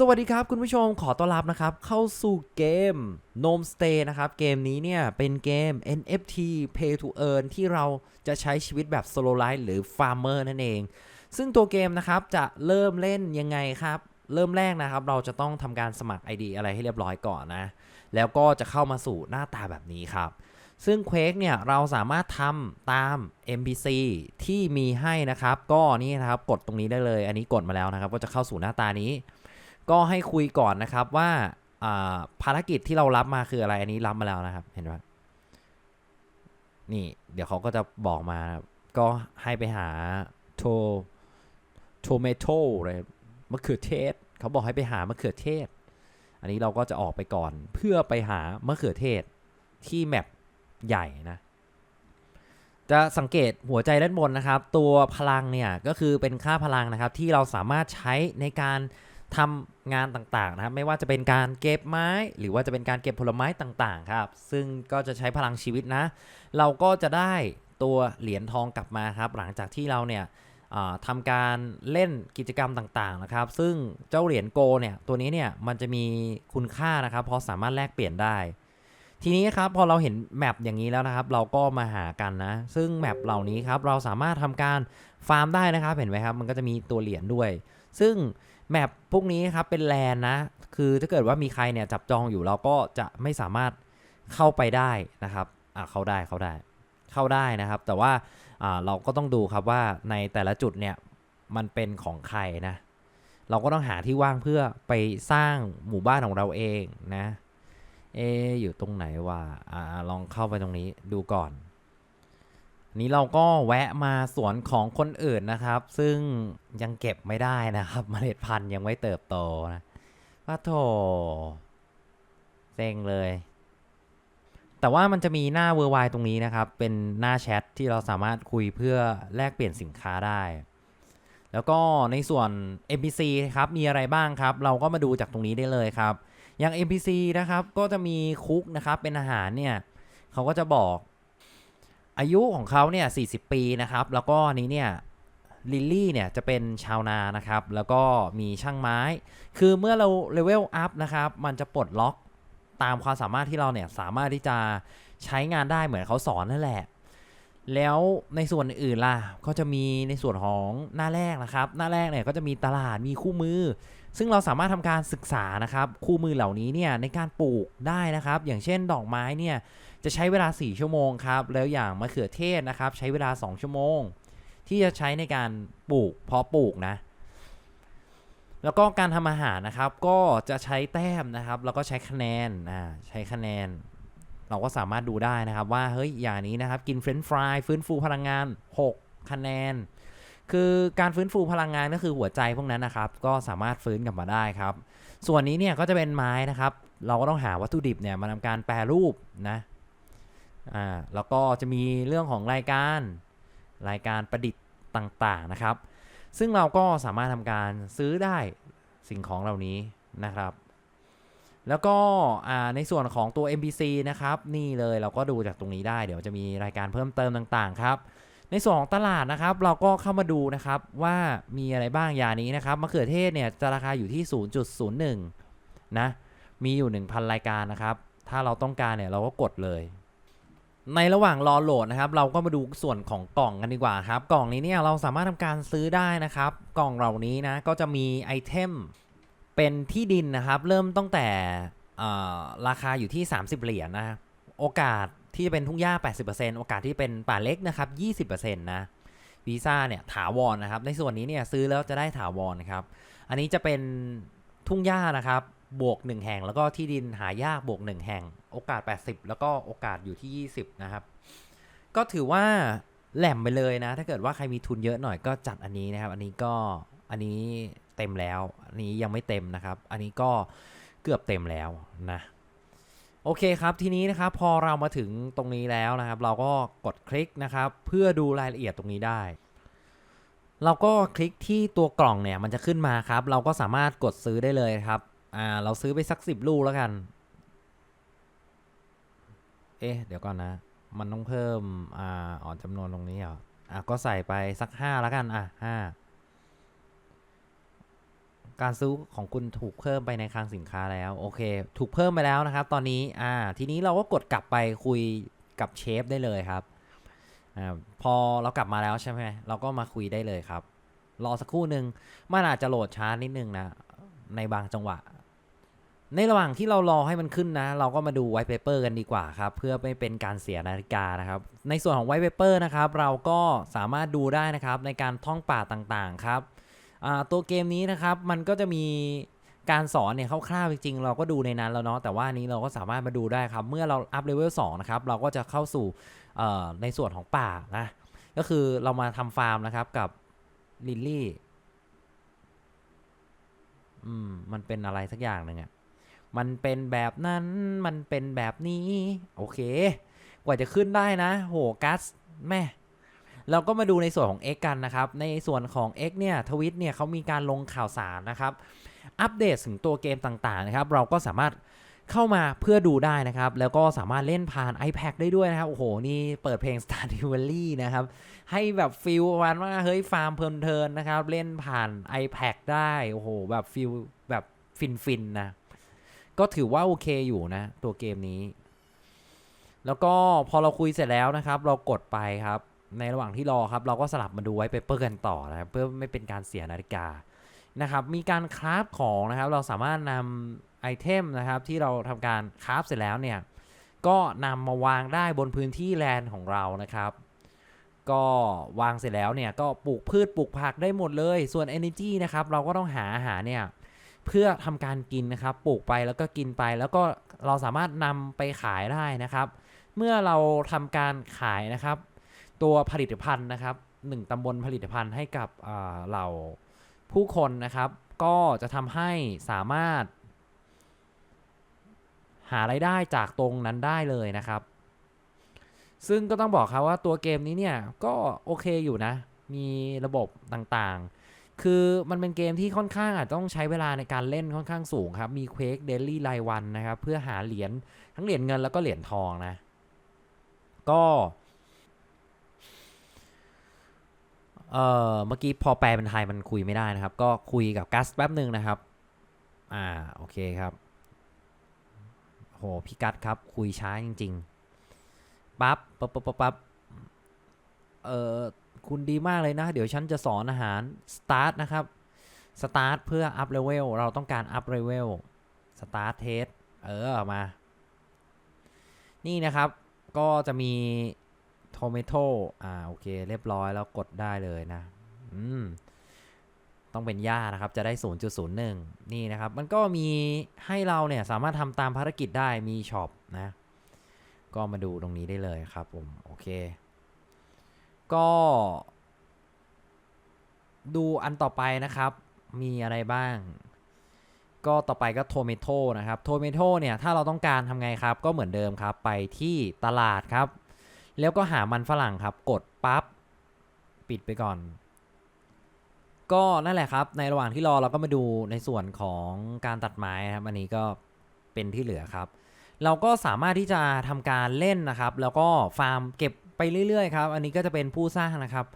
สวัสดีครับคุณผู้ชมขอต้อนรับนะครับ เข้าสู่เกม Nome Stay นะครับ เกมนี้เนี่ย เป็นเกม NFT Pay to Earn ที่เราจะใช้ชีวิตแบบ Solo Life หรือ Farmer นั่นเอง ซึ่งตัวเกมนะครับ จะเริ่มเล่นยังไงครับ เริ่มแรกนะครับ เราจะต้องทำการสมัคร ID อะไรให้เรียบร้อยก่อนนะ แล้วก็จะเข้ามาสู่หน้าตาแบบนี้ครับ ซึ่ง Quake เนี่ย เราสามารถทำตาม NPC ที่มีให้นะครับ ก็นี่นะครับกดตรงนี้ได้เลย อันนี้กดมาแล้วนะครับ ก็จะเข้าสู่หน้าตานี้ ก็ให้คุยก่อนนะครับว่าภารกิจที่เรารับมาคืออะไรอันนี้รับมาแล้วนะครับ เห็นไหมนี่ เดี๋ยวเขาก็จะบอกมา ก็ให้ไปหาโทโทเมโตเลยมะเขือเทศ เขาบอกให้ไปหามะเขือเทศ อันนี้เราก็จะออกไปก่อน เพื่อไปหามะเขือเทศที่แมปใหญ่นะจะสังเกตหัวใจด้านบนนะครับ ตัวพลังเนี่ยก็คือเป็นค่าพลังนะครับที่เราสามารถใช้ในการ ทำงานต่างๆนะครับไม่ว่าจะเป็นการเก็บไม้ หรือว่าจะเป็นการเก็บผลไม้ต่างๆครับ ซึ่งก็จะใช้พลังชีวิตนะ เราก็จะได้ตัวเหรียญทองกลับมาครับ หลังจากที่เราเนี่ยอ่าทำการเล่นกิจกรรมต่างๆนะครับ ซึ่งเจ้าเหรียญโกเนี่ยตัวนี้เนี่ยมันจะมีคุณค่านะครับเพราะสามารถแลกเปลี่ยนได้ ทีนี้ครับพอเราเห็นแมปอย่างนี้แล้วนะครับ เราก็มาหากันนะ ซึ่งแมปเหล่านี้ครับเราสามารถทำการฟาร์มได้นะครับเห็นไหมครับ มันก็จะมีตัวเหรียญด้วย ซึ่ง แมปพวกนี้ครับเป็นแลนนะ คือถ้าเกิดว่ามีใครเนี่ยจับจองอยู่เราก็จะไม่สามารถเข้าไปได้นะครับอ่าเข้าได้เข้าได้เข้าได้นะครับ แต่ว่าอ่าเราก็ต้องดูครับว่าในแต่ละจุดเนี่ยมันเป็นของใครนะ เราก็ต้องหาที่ว่างเพื่อไปสร้างหมู่บ้านของเราเองนะเออยู่ตรงไหนวะอ่าลองเข้าไปตรงนี้ดูก่อน นี้เราก็แวะมาสวนของคนอื่นนะครับ ซึ่งยังเก็บไม่ได้นะครับเมล็ดพันธุ์ยังไม่เติบโตนะว่าโถเซ็งเลย แต่ว่ามันจะมีหน้าเวอร์ไวตรงนี้นะครับ เป็นหน้าแชทที่เราสามารถคุยเพื่อแลกเปลี่ยนสินค้าได้ แล้วก็ในส่วน NPC ครับมีอะไรบ้างครับ เราก็มาดูจากตรงนี้ได้เลยครับ อย่าง NPC นะครับก็จะมีคุกนะครับเป็นอาหารเนี่ยเขาก็จะบอก อายุของเขาเนี่ย40 ปีนะครับ แล้วก็นี้เนี่ยลิลลี่เนี่ยจะเป็นชาวนานะครับ แล้วก็มีช่างไม้ คือเมื่อเราเลเวลอัพนะครับ มันจะปลดล็อกตามความสามารถที่เราเนี่ยสามารถที่จะใช้งานได้เหมือนเขาสอนนั่นแหละ แล้วในส่วนอื่นล่ะ ก็จะมีในส่วนของหน้าแรกนะครับ หน้าแรกเนี่ยก็จะมีตลาด มีคู่มือ ซึ่งเราสามารถทำการศึกษานะครับคู่มือเหล่านี้เนี่ยในการปลูกได้นะครับ อย่างเช่นดอกไม้เนี่ยจะใช้เวลา 4 ชั่วโมงครับแล้วอย่างมะเขือเทศนะครับ ใช้เวลา 2 ชั่วโมง ที่จะใช้ในการปลูกเพาะปลูกนะแล้วก็การทำอาหารนะครับก็จะใช้แต้มนะครับ แล้วก็ใช้คะแนนอ่าใช้คะแนน เราก็สามารถดูได้นะครับว่าเฮ้ยอย่างนี้นะครับ กินเฟรนช์ฟรายฟื้นฟูพลังงาน 6 คะแนน คือการฟื้นฟูพลังงานก็คือหัวใจพวกนั้นนะครับ ก็สามารถฟื้นกลับมาได้ครับ ส่วนนี้เนี่ยก็จะเป็นไม้นะครับ เราก็ต้องหาวัตถุดิบเนี่ยมาทำการแปรรูปนะอ่าแล้วก็จะมีเรื่องของรายการรายการประดิษฐ์ต่างๆนะครับ ซึ่งเราก็สามารถทำการซื้อได้สิ่งของเหล่านี้นะครับ แล้วก็อ่าในส่วนของตัว NPC นะครับ นี่เลยเราก็ดูจากตรงนี้ได้ เดี๋ยวจะมีรายการเพิ่มเติมต่างๆ ครับ ในส่วนของตลาดนะครับ เราก็เข้ามาดูนะครับว่ามีอะไรบ้างยานี้นะครับมะเขือเทศเนี่ยจะราคาอยู่ที่ 0.01 นะ มีอยู่ 1,000 รายการนะครับ ถ้าเราต้องการเนี่ยเราก็กดเลย ในระหว่างรอโหลดนะครับ เราก็มาดูส่วนของกล่องกันดีกว่าครับ กล่องนี้เนี่ยเราสามารถทำการซื้อได้นะครับ กล่องเหล่านี้นะก็จะมีไอเทมเป็นที่ดินนะครับ เริ่มตั้งแต่ราคาอยู่ที่ 30 เหรียญนะโอกาส ที่จะเป็นทุ่งหญ้า 80%โอกาสที่เป็นป่าเล็กนะครับ20%นะวีซ่าเนี่ยถาวรนะครับ ในส่วนนี้เนี่ยซื้อแล้วจะได้ถาวรนะครับ อันนี้จะเป็นทุ่งหญ้านะครับ บวก 1 แห่ง แล้วก็ที่ดินหายากบวก 1 แห่ง โอกาส 80 แล้วก็โอกาสอยู่ที่ 20 นะครับ ก็ถือว่าแหลมไปเลยนะ ถ้าเกิดว่าใครมีทุนเยอะหน่อยก็จัดอันนี้นะครับ อันนี้ก็อันนี้เต็มแล้ว อันนี้ยังไม่เต็มนะครับ อันนี้ก็เกือบเต็มแล้วนะ โอเคครับ ทีนี้นะครับพอเรามาถึงตรงนี้แล้วนะครับ เราก็กดคลิกนะครับ เพื่อดูรายละเอียดตรงนี้ได้ เราก็คลิกที่ตัวกล่องเนี่ยมันจะขึ้นมาครับ เราก็สามารถกดซื้อได้เลยครับอ่าเราซื้อไปสักสิบลูกแล้วกัน เอ๊ะเดี๋ยวก่อนนะ มันต้องเพิ่มอ่าอ่อนจำนวนตรงนี้เหรออะก็ใส่ไปสักห้าแล้วกันอะห้า การซื้อของคุณถูกเพิ่มไปในคลังสินค้าแล้วโอเค ถูกเพิ่มไปแล้วนะครับ ตอนนี้อ่าทีนี้เราก็กดกลับไปคุยกับเชฟได้เลยครับอ่าพอเรากลับมาแล้วใช่ไหมเราก็มาคุยได้เลยครับ รอสักครู่หนึ่งมันอาจจะโหลดช้านิดนึงนะในบางจังหวะ ในระหว่างที่เรารอให้มันขึ้นนะ เราก็มาดูไว t ์ paper กันดีกว่าครับ เพื่อไม่เป็นการเสียนาฬิกานะครับ ในส่วนของไว t ์ paper นะครับ เราก็สามารถดูได้นะครับในการท่องป่าต่างๆครับ ตัวเกมนี้นะครับมันก็จะมีการสอนเนี่ยคร่าวๆจริงๆเราก็ดูในนั้นแล้วเนาะแต่ว่านี้เราก็สามารถมาดูได้ครับ เมื่อเราอัพเลเวล2นะครับเราก็จะเข้าสู่ในส่วนของป่านะก็คือเรามาทำฟาร์มนะครับกับลิลลี่อืมมันเป็นอะไรสักอย่างหนึ่งอะมันเป็นแบบนั้นมันเป็นแบบนี้ โอเค กว่าจะขึ้นได้นะ โหกัสแม่ เราก็มาดูในส่วนของ X กันนะครับ ในส่วนของ X เนี่ยทวิตเนี่ยเขามีการลงข่าวสารนะครับ อัปเดตถึงตัวเกมต่างๆนะครับ เราก็สามารถเข้ามาเพื่อดูได้นะครับ แล้วก็สามารถเล่นผ่าน iPad ได้ด้วยนะครับ โอ้โห นี่เปิดเพลง Star d e Valley นะครับ ให้แบบฟิลประมาณว่า เฮ้ย ฟาร์มเพลินๆนะครับ เล่นผ่าน iPad ได้ โอ้โห แบบฟิลแบบฟินๆนะ ก็ถือว่าโอเคอยู่นะ ตัวเกมนี้ แล้วก็พอเราคุยเสร็จแล้วนะครับ เรากดไปครับ ในระหว่างที่รอครับ เราก็สลับมาดูไว้เปเปอร์กันต่อนะครับเพื่อไม่เป็นการเสียนาฬิกานะครับ มีการคราฟของนะครับ เราสามารถนำไอเทมนะครับ ที่เราทำการคราฟเสร็จแล้วเนี่ย ก็นำมาวางได้บนพื้นที่แลนด์ของเรานะครับ ก็วางเสร็จแล้วเนี่ย ก็ปลูกพืชปลูกผักได้หมดเลย ส่วน Energy นะครับ เราก็ต้องหาอาหารเนี่ยเพื่อทำการกินนะครับ ปลูกไปแล้วก็กินไป แล้วก็เราสามารถนำไปขายได้นะครับ เมื่อเราทำการขายนะครับ ตัวผลิตภัณฑ์นะครับหนึ่งตำบลผลิตภัณฑ์ให้กับเหล่าผู้คนนะครับ ก็จะทำให้สามารถ หารายได้จากตรงนั้นได้เลยนะครับ ซึ่งก็ต้องบอกครับว่าตัวเกมนี้เนี่ยก็โอเคอยู่นะ มีระบบต่างๆ คือมันเป็นเกมที่ค่อนข้างอาจต้องใช้เวลาในการเล่นค่อนข้างสูงครับ มีเควกเดลี่รายวันนะครับ เพื่อหาเหรียญทั้งเหรียญเงินแล้วก็เหรียญทองนะ ก็เอ่อเมื่อกี้พอแปลเป็นไทยมันคุยไม่ได้นะครับ ก็คุยกับกัสแป๊บหนึ่งนะครับ อ่า โอเคครับ โห พี่กัสครับ คุยช้าจริง ๆ ปั๊บ ปั๊บปั๊บปั๊บปั๊บเอ่อคุณดีมากเลยนะ เดี๋ยวฉันจะสอนอาหารสตาร์ทนะครับสตาร์ทเพื่ออัพเลเวลเราต้องการอัพเลเวลสตาร์ทเทสเออ มา นี่นะครับ ก็จะมี โทเมโตอ่าโอเค เรียบร้อยแล้วกดได้เลยนะ อืม ต้องเป็นหญ้านะครับ จะได้ 0.01 นี่นะครับ มันก็มีให้เราเนี่ย สามารถทำตามภารกิจได้มีช็อปนะ ก็มาดูตรงนี้ได้เลยครับผม โอเค ก็ ดูอันต่อไปนะครับ มีอะไรบ้าง ก็ต่อไปก็โทเมโตนะครับโทเมโตเนี่ย ถ้าเราต้องการทำไงครับ ก็เหมือนเดิมครับ ไปที่ตลาดครับ แล้วก็หามันฝรั่งครับ กดปั๊บปิดไปก่อน ก็นั่นแหละครับ ในระหว่างที่รอเราก็มาดูในส่วนของการตัดไม้นะครับ อันนี้ก็เป็นที่เหลือครับ เราก็สามารถที่จะทำการเล่นนะครับ แล้วก็ฟาร์มเก็บไปเรื่อยๆครับ อันนี้ก็จะเป็นผู้สร้างนะครับ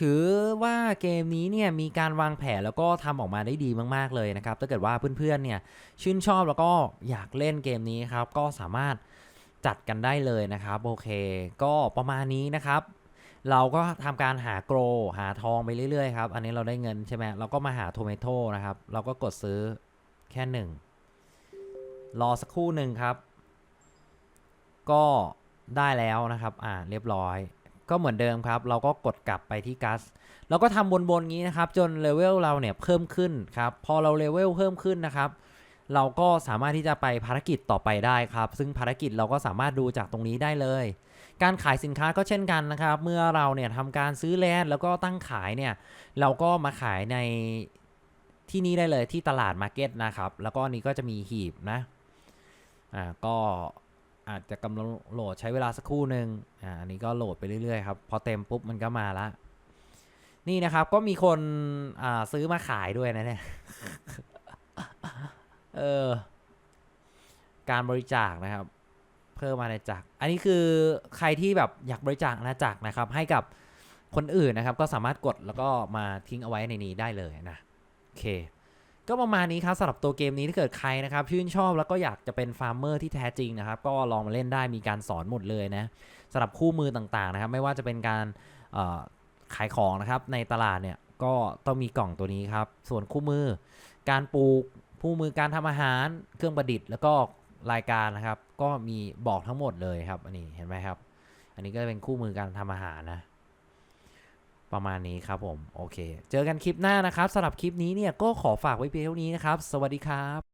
ถือว่าเกมนี้เนี่ยมีการวางแผนแล้วก็ทำออกมาได้ดีมาก ๆเลยนะครับ ถ้าเกิดว่าเพื่อนๆเนี่ยชื่นชอบแล้วก็อยากเล่นเกมนี้ครับ ก็สามารถ จัดกันได้เลยนะครับโอเค ก็ประมาณนี้นะครับ เราก็ทำการหาโกลหาทองไปเรื่อยๆครับ อันนี้เราได้เงินใช่ไหมเราก็มาหาโทเมโตนะครับ เราก็กดซื้อแค่หนึ่งรอสักครู่หนึ่งครับ ก็ได้แล้วนะครับ อ่าเรียบร้อย ก็เหมือนเดิมครับ เราก็กดกลับไปที่กัสเราก็ทำบนๆงี้นะครับ จนเลเวลเราเนี่ยเพิ่มขึ้นครับ พอเราเลเวลเพิ่มขึ้นนะครับ เราก็สามารถที่จะไปภารกิจต่อไปได้ครับ ซึ่งภารกิจเราก็สามารถดูจากตรงนี้ได้เลย การขายสินค้าก็เช่นกันนะครับ เมื่อเราเนี่ยทำการซื้อแลนด์แล้วก็ตั้งขายเนี่ย เราก็มาขายในที่นี้ได้เลยที่ตลาดมาร์เก็ตนะครับ แล้วก็นนี้ก็จะมีหีบนะ อ่า ก็อาจจะกำลังโหลดใช้เวลาสักครู่หนึ่งอ่า อันนี้ก็โหลดไปเรื่อยๆครับ พอเต็มปุ๊บมันก็มาละ นี่นะครับ ก็มีคน อ่า ซื้อมาขายด้วยนะเนี่ย เออ การบริจาคนะครับ เพิ่มอาณาจักร อันนี้คือใครที่แบบอยากบริจาคอาณาจักรนะครับ ให้กับคนอื่นนะครับ ก็สามารถกดแล้วก็มาทิ้งเอาไว้ในนี้ได้เลยนะโอเค ก็ประมาณนี้ครับสำหรับตัวเกมนี้ถ้าเกิดใครนะครับ ชื่นชอบแล้วก็อยากจะเป็นฟาร์มเมอร์ที่แท้จริงนะครับ ก็ลองมาเล่นได้มีการสอนหมดเลยนะสำหรับคู่มือต่างๆนะครับ ไม่ว่าจะเป็นการขายของนะครับในตลาดเนี่ยก็ต้องมีกล่องตัวนี้ครับ ส่วนคู่มือ การปลูก คู่มือการทำอาหารเครื่องประดิษฐ์แล้วก็รายการนะครับ ก็มีบอกทั้งหมดเลยครับ อันนี้เห็นไหมครับ อันนี้ก็จะเป็นคู่มือการทำอาหารนะ ประมาณนี้ครับผม โอเค เจอกันคลิปหน้านะครับสำหรับคลิปนี้เนี่ยก็ขอฝากไว้เพียงเท่านี้นะครับ สวัสดีครับ